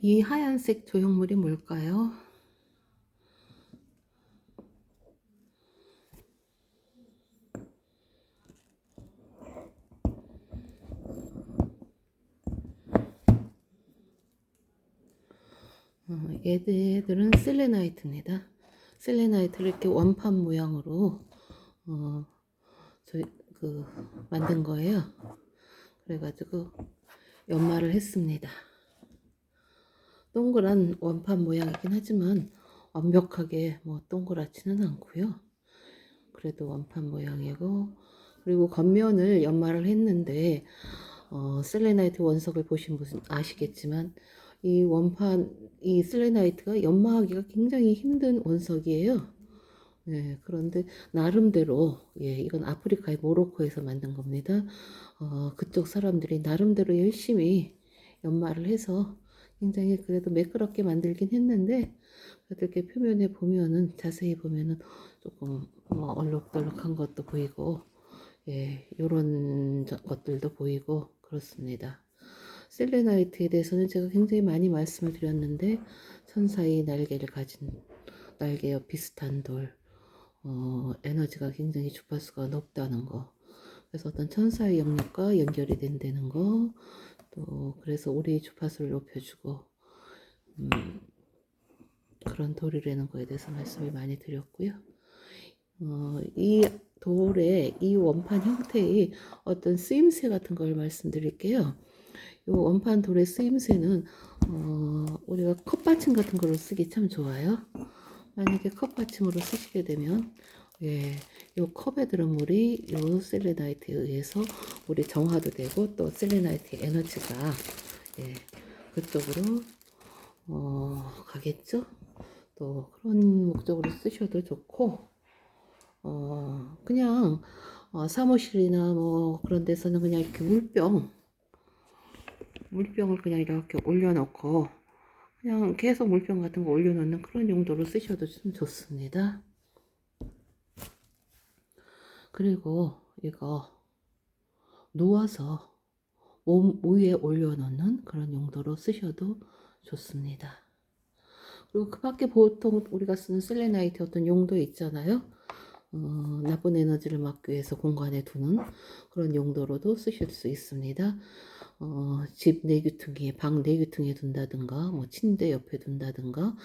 이 하얀색 조형물이 뭘까요? 어, 얘들은 셀레나이트입니다. 셀레나이트를 이렇게 원판 모양으로 어, 저희 그 만든 거예요. 그래가지고 연마를 했습니다. 동그란 원판 모양이긴 하지만 완벽하게 뭐 동그랗지는 않고요. 그래도 원판 모양이고 그리고 겉면을 연마를 했는데 어, 셀레나이트 원석을 보신 분 아시겠지만 이 원판 이 셀레나이트가 연마하기가 굉장히 힘든 원석이에요. 네, 그런데 나름대로 예, 이건 아프리카의 모로코에서 만든 겁니다. 어, 그쪽 사람들이 나름대로 열심히 연마를 해서 굉장히 그래도 매끄럽게 만들긴 했는데 이렇게 표면에 보면은 자세히 보면은 조금 뭐 얼룩덜룩한 것도 보이고 예, 요런 저- 것들도 보이고 그렇습니다. 셀레나이트에 대해서는 제가 굉장히 많이 말씀을 드렸는데 천사의 날개를 가진 날개와 비슷한 돌 어, 에너지가 굉장히 주파수가 높다는 거. 그래서 어떤 천사의 영역과 연결이 된다는 거. 또 그래서 우리의 주파수를 높여주고 음, 그런 돌이라는 거에 대해서 말씀을 많이 드렸고요. 어, 이 돌의 이 원판 형태의 어떤 쓰임새 같은 걸 말씀드릴게요. 이 원판 돌의 쓰임새는 어, 우리가 컵받침 같은 걸로 쓰기 참 좋아요. 만약에 컵받침으로 쓰시게 되면 예, 요 컵에 들은 물이 요 셀레나이트에 의해서 우리 정화도 되고 또 셀레나이트의 에너지가 예, 그쪽으로 어, 가겠죠. 또 그런 목적으로 쓰셔도 좋고 어, 그냥 어, 사무실이나 뭐 그런 데서는 그냥 이렇게 물병 물병을 그냥 이렇게 올려놓고 그냥 계속 물병 같은 거 올려놓는 그런 용도로 쓰셔도 좀 좋습니다. 그리고 이거 누워서 몸 위에 올려놓는 그런 용도로 쓰셔도 좋습니다. 그리고 그 밖에 보통 우리가 쓰는 셀레나이트 어떤 용도 있잖아요. 어, 나쁜 에너지를 막기 위해서 공간에 두는 그런 용도로도 쓰실 수 있습니다. 어, 집 내귀퉁이에, 방 내귀퉁이에 둔다든가, 뭐 침대 옆에 둔다든가.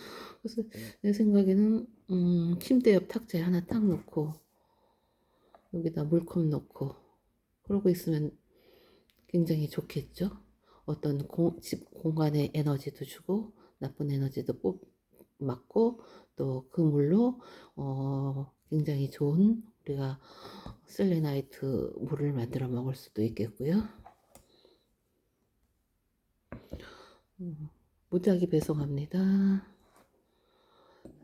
그래서 내 생각에는 음, 침대 옆 탁자에 하나 딱 놓고 여기다 물컵 넣고 그러고 있으면 굉장히 좋겠죠. 어떤 공, 집 공간에 에너지도 주고 나쁜 에너지도 뽑 맞고 또 그 물로 어, 굉장히 좋은 우리가 셀레나이트 물을 만들어 먹을 수도 있겠고요. 음, 무작위 배송합니다.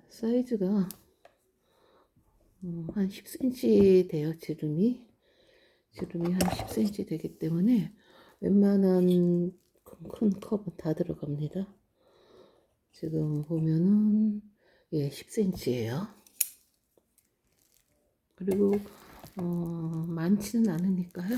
사이즈가 음, 한 10cm 돼요, 지름이. 지름이 한 10cm 되기 때문에 웬만한 큰 컵은 다 들어갑니다. 지금 보면은 예, 10cm예요. 그리고 어, 많지는 않으니까요.